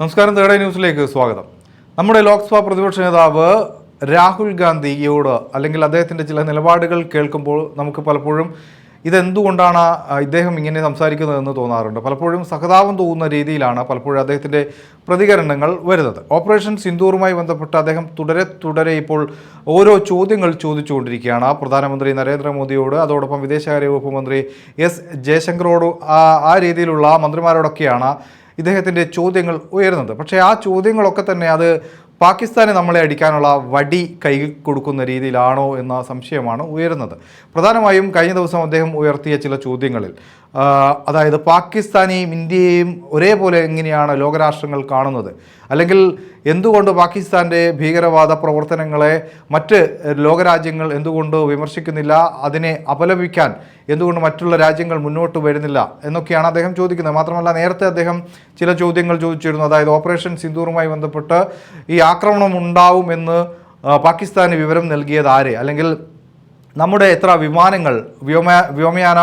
നമസ്കാരം തേർഡ് ന്യൂസിലേക്ക് സ്വാഗതം. നമ്മുടെ ലോക്സഭാ പ്രതിപക്ഷ നേതാവ് രാഹുൽ ഗാന്ധിയോട് അല്ലെങ്കിൽ അദ്ദേഹത്തിന്റെ ചില നിലപാടുകൾ കേൾക്കുമ്പോൾ നമുക്ക് പലപ്പോഴും ഇതെന്തുകൊണ്ടാണ് ഇദ്ദേഹം ഇങ്ങനെ സംസാരിക്കുന്നതെന്ന് തോന്നാറുണ്ട്. പലപ്പോഴും സഹതാപം തോന്നുന്ന രീതിയിലാണ് പലപ്പോഴും അദ്ദേഹത്തിന്റെ പ്രതികരണങ്ങൾ വരുന്നത്. ഓപ്പറേഷൻ സിന്ദൂറുമായി ബന്ധപ്പെട്ട് അദ്ദേഹം തുടരെ തുടരെ ഇപ്പോൾ ഓരോ ചോദ്യങ്ങൾ ചോദിച്ചുകൊണ്ടിരിക്കുകയാണ്. പ്രധാനമന്ത്രി നരേന്ദ്രമോദിയോട് അതോടൊപ്പം വിദേശകാര്യ വകുപ്പ് മന്ത്രി എസ് ജയശങ്കറോട് ആ രീതിയിലുള്ള മന്ത്രിമാരോടൊക്കെയാണ് ഇദ്ദേഹത്തിന്റെ ചോദ്യങ്ങൾ ഉയരുന്നത് പക്ഷേ ആ ചോദ്യങ്ങളൊക്കെ തന്നെ അത് പാകിസ്ഥാനെ നമ്മളെ അടിക്കാനുള്ള വടി കൈ കൊടുക്കുന്ന രീതിയിലാണോ എന്ന സംശയമാണ് ഉയരുന്നത്. പ്രധാനമായും കഴിഞ്ഞ ദിവസം അദ്ദേഹം ഉയർത്തിയ ചില ചോദ്യങ്ങളിൽ അതായത് പാകിസ്ഥാനെയും ഇന്ത്യയെയും ഒരേപോലെ എങ്ങനെയാണ് ലോകരാഷ്ട്രങ്ങൾ കാണുന്നത്? അല്ലെങ്കിൽ എന്തുകൊണ്ട് പാകിസ്ഥാന്റെ ഭീകരവാദ പ്രവർത്തനങ്ങളെ മറ്റ് ലോകരാജ്യങ്ങൾ എന്തുകൊണ്ട് വിമർശിക്കുന്നില്ല? അതിനെ അപലപിക്കാൻ എന്തുകൊണ്ട് മറ്റുള്ള രാജ്യങ്ങൾ മുന്നോട്ട് വരുന്നില്ല? എന്നൊക്കെയാണ് അദ്ദേഹം ചോദിക്കുന്നത്. മാത്രമല്ല നേരത്തെ അദ്ദേഹം ചില ചോദ്യങ്ങൾ ചോദിച്ചിരുന്നു. അതായത് ഓപ്പറേഷൻ സിന്ദൂറുമായി ബന്ധപ്പെട്ട് ഈ ആക്രമണം ഉണ്ടാവുമെന്ന് എന്ന് പാകിസ്ഥാന് വിവരം നൽകിയത് അല്ലെങ്കിൽ നമ്മുടെ എത്ര വിമാനങ്ങൾ വ്യോമ വ്യോമയാന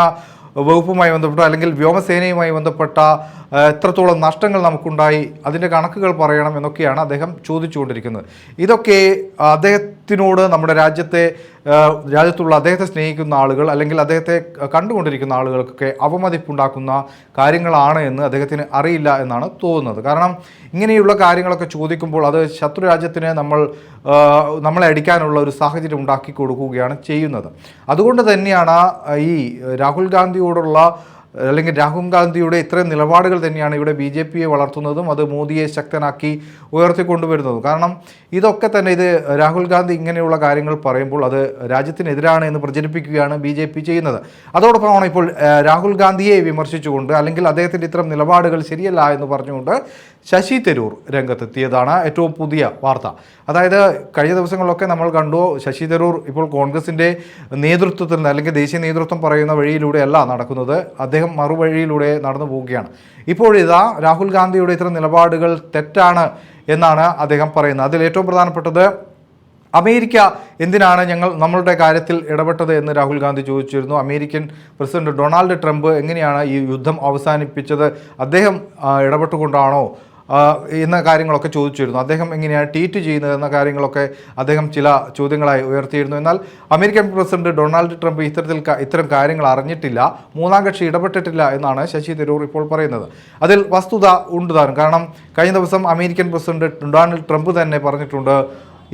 വകുപ്പുമായി ബന്ധപ്പെട്ട അല്ലെങ്കിൽ വ്യോമസേനയുമായി ബന്ധപ്പെട്ട എത്രത്തോളം നഷ്ടങ്ങൾ നമുക്കുണ്ടായി അതിന്റെ കണക്കുകൾ പറയണം എന്നൊക്കെയാണ് അദ്ദേഹം ചോദിച്ചുകൊണ്ടിരിക്കുന്നത്. ഇതൊക്കെ അദ്ദേഹത്തിനോട് നമ്മുടെ രാജ്യത്തെ രാജ്യത്തുള്ള അദ്ദേഹത്തെ സ്നേഹിക്കുന്ന ആളുകൾ അല്ലെങ്കിൽ അദ്ദേഹത്തെ കണ്ടുകൊണ്ടിരിക്കുന്ന ആളുകൾക്കൊക്കെ അവമതിപ്പുണ്ടാക്കുന്ന കാര്യങ്ങളാണ് എന്ന് അദ്ദേഹത്തിന് അറിയില്ല എന്നാണ് തോന്നുന്നത്. കാരണം ഇങ്ങനെയുള്ള കാര്യങ്ങളൊക്കെ ചോദിക്കുമ്പോൾ അത് ശത്രു രാജ്യത്തിന് നമ്മൾ നമ്മളെ അടിക്കാനുള്ള ഒരു സാഹചര്യം ഉണ്ടാക്കി കൊടുക്കുകയാണ് ചെയ്യുന്നത്. അതുകൊണ്ട് തന്നെയാണ് ഈ രാഹുൽ ഗാന്ധിയോടുള്ള അല്ലെങ്കിൽ രാഹുൽ ഗാന്ധിയുടെ ഇത്രയും നിലപാടുകൾ തന്നെയാണ് ഇവിടെ ബി ജെ പിയെ വളർത്തുന്നതും അത് മോദിയെ ശക്തനാക്കി ഉയർത്തിക്കൊണ്ടുവരുന്നതും. കാരണം ഇതൊക്കെ തന്നെ ഇത് രാഹുൽ ഗാന്ധി ഇങ്ങനെയുള്ള കാര്യങ്ങൾ പറയുമ്പോൾ അത് രാജ്യത്തിനെതിരാണ് എന്ന് പ്രചരിപ്പിക്കുകയാണ് ബി ജെ പി ചെയ്യുന്നത്. അതോടൊപ്പമാണ് ഇപ്പോൾ രാഹുൽ ഗാന്ധിയെ വിമർശിച്ചുകൊണ്ട് അല്ലെങ്കിൽ അദ്ദേഹത്തിന്റെ ഇത്തരം നിലപാടുകൾ ശരിയല്ല എന്ന് പറഞ്ഞുകൊണ്ട് ശശി തരൂർ രംഗത്തെത്തിയതാണ് ഏറ്റവും പുതിയ വാർത്ത. അതായത് കഴിഞ്ഞ ദിവസങ്ങളിലൊക്കെ നമ്മൾ കണ്ടു ശശി തരൂർ ഇപ്പോൾ കോൺഗ്രസിന്റെ നേതൃത്വത്തിൽ അല്ലെങ്കിൽ ദേശീയ നേതൃത്വം പറയുന്ന വഴിയിലൂടെയല്ല നടക്കുന്നത്. അദ്ദേഹം മറുവഴിയിലൂടെ നടന്നു പോവുകയാണ്. ഇപ്പോഴിതാ രാഹുൽ ഗാന്ധിയുടെ ഇത്തരം നിലപാടുകൾ തെറ്റാണ് എന്നാണ് അദ്ദേഹം പറയുന്നത്. അതിൽ ഏറ്റവും പ്രധാനപ്പെട്ടത് അമേരിക്ക എന്തിനാണ് ഞങ്ങൾ നമ്മളുടെ കാര്യത്തിൽ ഇടപെട്ടത് എന്ന് രാഹുൽ ഗാന്ധി ചോദിച്ചിരുന്നു. അമേരിക്കൻ പ്രസിഡന്റ് ഡൊണാൾഡ് ട്രംപ് എങ്ങനെയാണ് ഈ യുദ്ധം അവസാനിപ്പിച്ചത്? അദ്ദേഹം ഇടപെട്ടുകൊണ്ടാണോ എന്ന കാര്യങ്ങളൊക്കെ ചോദിച്ചിരുന്നു. അദ്ദേഹം എങ്ങനെയാണ് ട്വീറ്റ് ചെയ്യുന്നത് എന്ന കാര്യങ്ങളൊക്കെ അദ്ദേഹം ചില ചോദ്യങ്ങളായി ഉയർത്തിയിരുന്നു. എന്നാൽ അമേരിക്കൻ പ്രസിഡന്റ് ഡൊണാൾഡ് ട്രംപ് ഇത്തരത്തിൽ ഇത്തരം കാര്യങ്ങൾ അറിഞ്ഞിട്ടില്ല. മൂന്നാം കക്ഷി ഇടപെട്ടിട്ടില്ല എന്നാണ് ശശി തരൂർ ഇപ്പോൾ പറയുന്നത്. അതിൽ വസ്തുത ഉണ്ട് താനും. കാരണം കഴിഞ്ഞ ദിവസം അമേരിക്കൻ പ്രസിഡന്റ് ഡൊണാൾഡ് ട്രംപ് തന്നെ പറഞ്ഞിട്ടുണ്ട്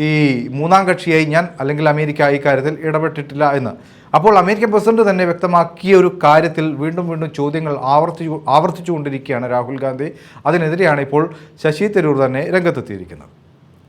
ഈ മൂന്നാം കക്ഷിയായി ഞാൻ അല്ലെങ്കിൽ അമേരിക്ക ഈ കാര്യത്തിൽ ഇടപെട്ടിട്ടില്ല എന്ന്. അപ്പോൾ അമേരിക്കൻ പ്രസിഡന്റ് തന്നെ വ്യക്തമാക്കിയ ഒരു കാര്യത്തിൽ വീണ്ടും വീണ്ടും ചോദ്യങ്ങൾ ആവർത്തിച്ചു ആവർത്തിച്ചുകൊണ്ടിരിക്കുകയാണ് രാഹുൽ ഗാന്ധി. അതിനെതിരെയാണ് ഇപ്പോൾ ശശി തരൂർ തന്നെ രംഗത്തെത്തിയിരിക്കുന്നത്.